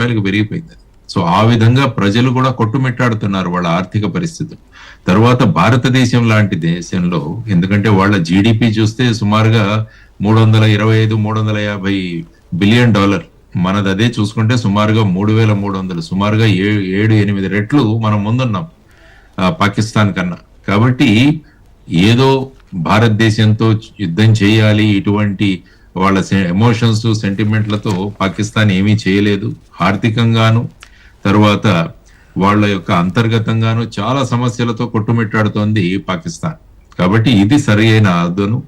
రూపాయలకు పెరిగిపోయింది సో ఆ విధంగా ప్రజలు కూడా కొట్టుమిట్టాడుతున్నారు వాళ్ళ ఆర్థిక పరిస్థితులు. తర్వాత భారతదేశం లాంటి దేశంలో ఎందుకంటే వాళ్ళ జీడిపి చూస్తే సుమారుగా మూడు వందల ఇరవై ఐదు మూడు వందల యాభై బిలియన్ డాలర్. మనది అదే చూసుకుంటే సుమారుగా మూడు వేల మూడు వందలు సుమారుగా ఏ- ఏడు ఎనిమిది రెట్లు మనం ముందున్నాం పాకిస్తాన్ కన్నా. కాబట్టి ఏదో భారతదేశంతో యుద్ధం చేయాలి ఇటువంటి వాళ్ళ ఎమోషన్స్ సెంటిమెంట్లతో పాకిస్తాన్ ఏమీ చేయలేదు. ఆర్థికంగాను తర్వాత వాళ్ళ యొక్క అంతర్గతంగాను చాలా సమస్యలతో కొట్టుమిట్టాడుతోంది పాకిస్తాన్. కాబట్టి ఇది సరి అయిన అదను.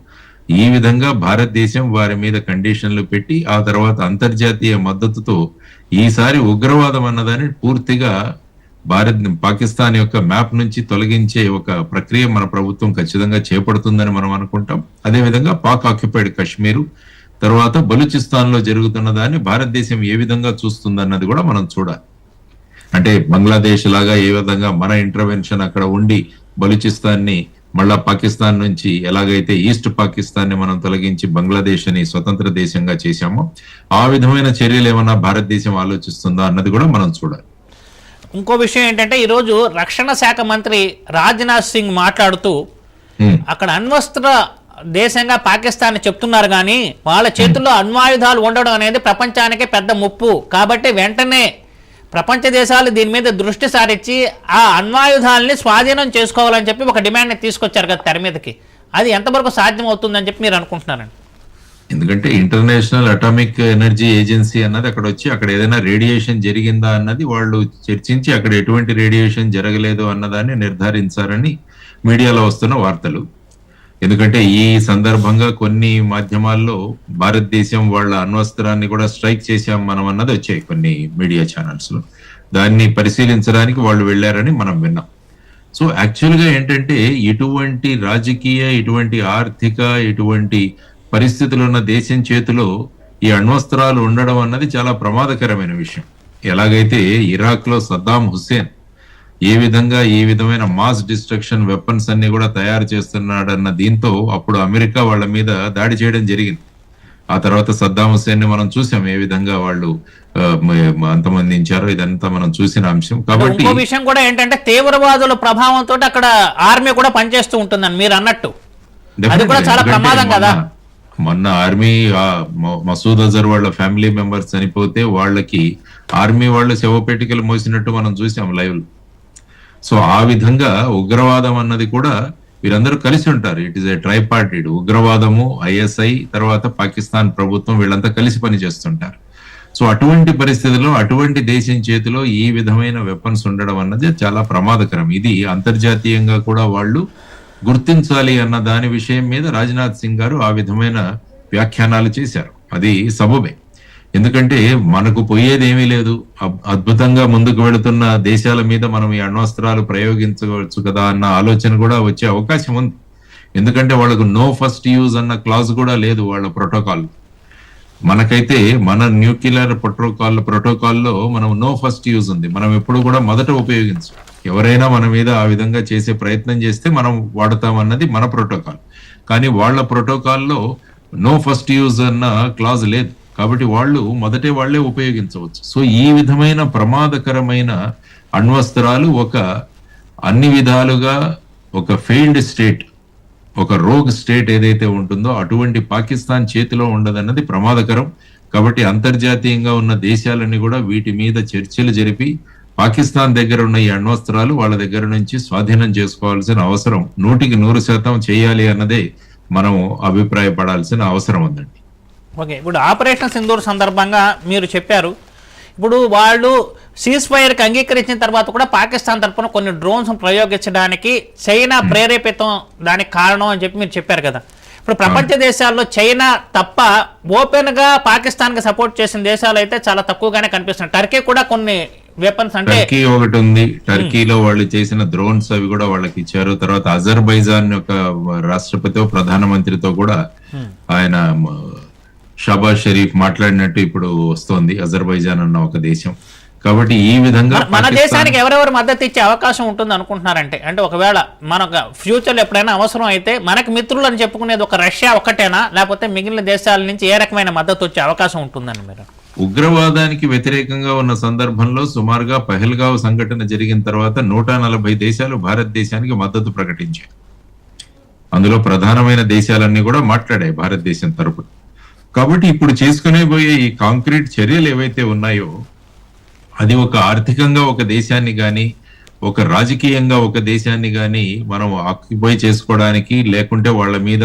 ఈ విధంగా భారతదేశం వారి మీద కండిషన్లు పెట్టి ఆ తర్వాత అంతర్జాతీయ మద్దతుతో ఈసారి ఉగ్రవాదం అన్నదాన్ని పూర్తిగా భారత్ పాకిస్తాన్ యొక్క మ్యాప్ నుంచి తొలగించే ఒక ప్రక్రియ మన ప్రభుత్వం ఖచ్చితంగా చేపడుతుందని మనం అనుకుంటాం. అదేవిధంగా పాక్ ఆక్యుపైడ్ కశ్మీరు తర్వాత బలూచిస్తాన్లో జరుగుతున్న దాన్ని భారతదేశం ఏ విధంగా చూస్తుందన్నది కూడా మనం చూడాలి. అంటే బంగ్లాదేశ్ లాగా ఏ విధంగా మన ఇంటర్వెన్షన్ అక్కడ ఉండి బలూచిస్తాన్ని మళ్ళా పాకిస్తాన్ నుంచి ఎలాగైతే ఈస్ట్ పాకిస్తాన్ని మనం తొలగించి బంగ్లాదేశ్ని స్వతంత్ర దేశంగా చేశామో ఆ విధమైన చర్యలు ఏమన్నా భారతదేశం ఆలోచిస్తుందా అన్నది కూడా మనం చూడాలి. ఇంకో విషయం ఏంటంటే ఈరోజు రక్షణ శాఖ మంత్రి రాజ్నాథ్ సింగ్ మాట్లాడుతూ అక్కడ అణ్వస్త్ర దేశంగా పాకిస్తాన్ చెప్తున్నారు కానీ వాళ్ళ చేతుల్లో అణ్వాయుధాలు ఉండడం అనేది ప్రపంచానికే పెద్ద ముప్పు. కాబట్టి వెంటనే ప్రపంచ దేశాలు దీని మీద దృష్టి సారించి ఆ అణ్వాయుధాలని స్వాధీనం చేసుకోవాలని చెప్పి ఒక డిమాండ్ని తీసుకొచ్చారు కదా తెర మీదకి. అది ఎంతవరకు సాధ్యం అవుతుందని చెప్పి మీరు అనుకుంటున్నారండి? ఎందుకంటే ఇంటర్నేషనల్ అటామిక్ ఎనర్జీ ఏజెన్సీ అన్నది అక్కడ వచ్చి అక్కడ ఏదైనా రేడియేషన్ జరిగిందా అన్నది వాళ్ళు చర్చించి అక్కడ ఎటువంటి రేడియేషన్ జరగలేదు అన్నదాన్ని నిర్ధారించారని మీడియాలో వస్తున్న వార్తలు. ఎందుకంటే ఈ సందర్భంగా కొన్ని మాధ్యమాల్లో భారతదేశం వాళ్ళ అణ్వస్త్రాన్ని కూడా స్ట్రైక్ చేశాం మనం అన్నది వచ్చాయి కొన్ని మీడియా ఛానల్స్లో దాన్ని పరిశీలించడానికి వాళ్ళు వెళ్ళారని మనం విన్నాం. సో యాక్చువల్గా ఏంటంటే ఇటువంటి రాజకీయ ఇటువంటి ఆర్థిక ఇటువంటి పరిస్థితులు ఉన్న దేశం చేతిలో ఈ అణ్వస్త్రాలు ఉండడం అన్నది చాలా ప్రమాదకరమైన విషయం. ఎలాగైతే ఇరాక్లో సద్దాం హుస్సేన్ ఏ విధంగా ఈ విధమైన మాస్ డిస్ట్రక్షన్ వెపన్స్ అన్ని కూడా తయారు చేస్తున్నాడన్న దీంతో అప్పుడు అమెరికా వాళ్ళ మీద దాడి చేయడం జరిగింది. ఆ తర్వాత సద్దాం హుస్సేన్ని మనం చూసాం ఏ విధంగా వాళ్ళు అంతమందించారో ఇదంతా మనం చూసిన అంశం. కాబట్టి విషయం కూడా ఏంటంటే తీవ్రవాదుల ప్రభావంతో అక్కడ ఆర్మీ కూడా పనిచేస్తూ ఉంటుందని మీరు అన్నట్టు. అది కూడా. చాలా ప్రమాదం కదా. మొన్న- ఆర్మీ మసూద్ అజర్ వాళ్ళ ఫ్యామిలీ మెంబర్స్ చనిపోతే వాళ్ళకి ఆర్మీ వాళ్ళు శవపేటికలు మోసినట్టు మనం చూసాం లైవ్లో సో ఆ విధంగా ఉగ్రవాదం అన్నది కూడా వీరందరూ కలిసి ఉంటారు. It is a tripartite ఉగ్రవాదము ఐఎస్ఐ తర్వాత పాకిస్తాన్ ప్రభుత్వం వీళ్ళంతా కలిసి పనిచేస్తుంటారు. సో అటువంటి పరిస్థితుల్లో అటువంటి దేశం చేతిలో ఈ విధమైన వెపన్స్ ఉండడం అన్నది చాలా ప్రమాదకరం. ఇది అంతర్జాతీయంగా కూడా వాళ్ళు గుర్తించాలి అన్న దాని విషయం మీద రాజ్నాథ్ సింగ్ గారు ఆ విధమైన వ్యాఖ్యానాలు చేశారు. అది సబబే. ఎందుకంటే మనకు పోయేది ఏమీ లేదు అద్భుతంగా ముందుకు వెళుతున్న దేశాల మీద మనం ఈ అణ్వస్త్రాలు ప్రయోగించవచ్చు కదా అన్న ఆలోచన కూడా వచ్చే అవకాశం ఉంది. ఎందుకంటే వాళ్ళకు నో ఫస్ట్ యూజ్ అన్న క్లాజ్ కూడా లేదు వాళ్ళ ప్రోటోకాల్ మనకైతే మన న్యూక్లియర్ ప్రోటోకాల్ ప్రోటోకాల్లో మనం నో ఫస్ట్ యూజ్ ఉంది. మనం ఎప్పుడు కూడా మొదట ఉపయోగించు. ఎవరైనా మన మీద ఆ విధంగా చేసే ప్రయత్నం చేస్తే మనం వాడతామన్నది మన ప్రోటోకాల్. కానీ వాళ్ళ ప్రోటోకాల్లో నో ఫస్ట్ యూజ్ అన్న క్లాజ్ లేదు. కాబట్టి వాళ్ళు మొదటే వాళ్ళే ఉపయోగించవచ్చు. సో ఈ విధమైన ప్రమాదకరమైన అణ్వస్త్రాలు ఒక అన్ని విధాలుగా ఒక ఫెయిల్డ్ స్టేట్ ఒక రోగ్ స్టేట్ ఏదైతే ఉంటుందో అటువంటి పాకిస్తాన్ చేతిలో ఉండదన్నది ప్రమాదకరం. కాబట్టి అంతర్జాతీయంగా ఉన్న దేశాలన్నీ కూడా వీటి మీద చర్చలు జరిపి పాకిస్తాన్ దగ్గర ఉన్న ఈ అణ్వస్త్రాలు వాళ్ళ దగ్గర నుంచి స్వాధీనం చేసుకోవాల్సిన అవసరం నూటికి నూరు శాతం చేయాలి అన్నదే మనం అభిప్రాయపడాల్సిన అవసరం ఉందండి. ఓకే ఇప్పుడు ఆపరేషన్ సింధూర్ సందర్భంగా మీరు చెప్పారు ఇప్పుడు వాళ్ళు సీజ్ ఫైర్కి అంగీకరించిన తర్వాత కూడా పాకిస్తాన్ తరపున కొన్ని డ్రోన్స్ ప్రయోగించడానికి చైనా ప్రేరేపితం దానికి కారణం అని చెప్పి మీరు చెప్పారు కదా. ఇప్పుడు ప్రపంచ దేశాల్లో చైనా తప్ప ఓపెన్గా పాకిస్తాన్కి సపోర్ట్ చేసిన దేశాలు అయితే చాలా తక్కువగానే కనిపిస్తున్నాయి. టర్కీ కూడా కొన్ని వెపన్స్ అంటే టర్కీ ఒకటి ఉంది. టర్కీలో వాళ్ళు చేసిన డ్రోన్స్ అవి కూడా వాళ్ళకి ఇచ్చారు. తర్వాత అజర్బైజాన్ యొక్క రాష్ట్రపతితో ప్రధానమంత్రితో కూడా ఆయన మ, షాబాజ్ షరీఫ్ మాట్లాడినట్టు ఇప్పుడు వస్తోంది అజర్బైజాన్ అన్న ఒక దేశం. కాబట్టి ఈ విధంగా మన- దేశానికి ఎవరెవరు మద్దతు ఇచ్చే అవకాశం ఉంటుంది అనుకుంటున్నారంటే అంటే ఒకవేళ మనకు ఫ్యూచర్లో ఎప్పుడైనా అవసరం అయితే మనకు మిత్రులు అని చెప్పుకునేది ఒక రష్యా ఒక్కటేనా లేకపోతే మిగిలిన దేశాల నుంచి ఏ రకమైన మద్దతు వచ్చే అవకాశం ఉంటుందని మీరు? ఉగ్రవాదానికి వ్యతిరేకంగా ఉన్న సందర్భంలో సుమారుగా పహల్గావ్ సంఘటన జరిగిన తర్వాత నూట నలభై దేశాలు భారతదేశానికి మద్దతు ప్రకటించాయి. అందులో ప్రధానమైన దేశాలన్నీ కూడా మాట్లాడాయి భారతదేశం తరపున. కాబట్టి ఇప్పుడు చేసుకునే పోయే ఈ కాంక్రీట్ చర్యలు ఏవైతే ఉన్నాయో అది ఒక ఆర్థికంగా ఒక దేశాన్ని కానీ ఒక రాజకీయంగా ఒక దేశాన్ని కానీ మనం ఆక్యుపై చేసుకోవడానికి లేకుంటే వాళ్ళ మీద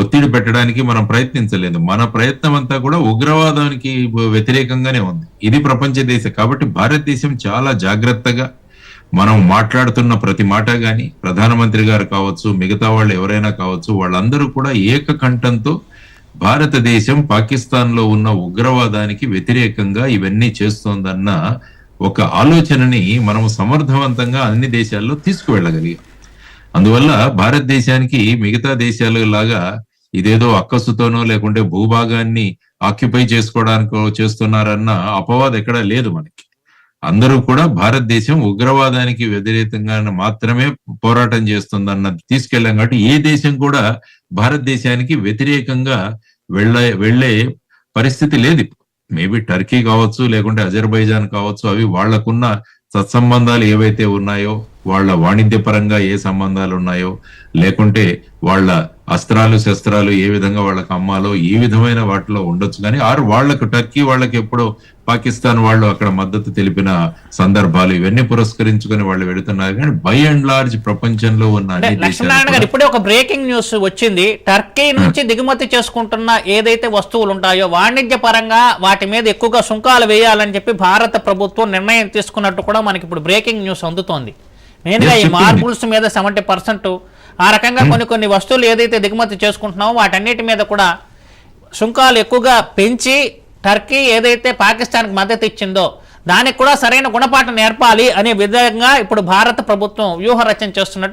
ఒత్తిడి పెట్టడానికి మనం ప్రయత్నించలేదు. మన ప్రయత్నం అంతా కూడా ఉగ్రవాదానికి వ్యతిరేకంగానే ఉంది. ఇది ప్రపంచ దేశం. కాబట్టి భారతదేశం చాలా జాగ్రత్తగా మనం మాట్లాడుతున్న ప్రతి మాట కానీ ప్రధానమంత్రి గారు కావచ్చు మిగతా వాళ్ళు ఎవరైనా కావచ్చు వాళ్ళందరూ కూడా ఏకకంఠంతో భారతదేశం పాకిస్తాన్లో ఉన్న ఉగ్రవాదానికి వ్యతిరేకంగా ఇవన్నీ చేస్తోందన్న ఒక ఆలోచనని మనం సమర్థవంతంగా అన్ని దేశాల్లో తీసుకువెళ్ళగలిగాం. అందువల్ల భారతదేశానికి మిగతా దేశాలు లాగా ఇదేదో అక్కసుతోనో లేకుంటే భూభాగాన్ని ఆక్యుపై చేసుకోవడానికో చేస్తున్నారన్న అపవాదం ఎక్కడా లేదు మనకి. అందరూ కూడా భారతదేశం ఉగ్రవాదానికి వ్యతిరేకంగా మాత్రమే పోరాటం చేస్తుందన్నది తీసుకెళ్ళాం కాబట్టి ఏ దేశం కూడా భారతదేశానికి వ్యతిరేకంగా వెళ్ళే వెళ్ళే పరిస్థితి లేదు మేబీ టర్కీ కావచ్చు లేకుంటే అజర్బైజాన్ కావచ్చు అవి వాళ్ళకున్న సత్సంబంధాలు ఏవైతే ఉన్నాయో వాళ్ళ వాణిజ్య పరంగా ఏ సంబంధాలు ఉన్నాయో లేకుంటే వాళ్ళ అస్త్రాలు శస్త్రాలు ఏ విధంగా వాళ్ళకి అమ్మాలో ఈ విధమైన వాటిలో ఉండొచ్చు. కానీ ఆరు వాళ్ళకు టర్కీ వాళ్ళకి ఎప్పుడో పాకిస్తాన్ వాళ్ళు అక్కడ మద్దతు తెలిపిన సందర్భాలు ఇవన్నీ పురస్కరించుకొని వాళ్ళు వెళుతున్నారు. కానీ బై అండ్ లార్జ్ ప్రపంచంలో ఉన్న లక్ష్మీనారాయణ గారు ఇప్పుడే ఒక బ్రేకింగ్ న్యూస్ వచ్చింది. టర్కీ నుంచి దిగుమతి చేసుకుంటున్న ఏదైతే వస్తువులు ఉంటాయో వాణిజ్య పరంగా వాటి మీద ఎక్కువగా సుంకాలు వేయాలని చెప్పి భారత ప్రభుత్వం నిర్ణయం తీసుకున్నట్టు కూడా మనకి ఇప్పుడు బ్రేకింగ్ న్యూస్ అందుతోంది. మెయిన్గా ఈ. మార్బుల్స్ మీద సెవెంటీ పర్సెంట్ ఆ రకంగా కొన్ని కొన్ని వస్తువులు ఏదైతే దిగుమతి చేసుకుంటున్నామో వాటన్నిటి మీద కూడా సుంకాలు ఎక్కువగా పెంచి టర్కీ ఏదైతే పాకిస్తాన్కి మద్దతు ఇచ్చిందో దానికి కూడా సరైన గుణపాఠం నేర్పాలి అనే విధంగా ఇప్పుడు భారత ప్రభుత్వం వ్యూహ రచన చేస్తున్నట్టు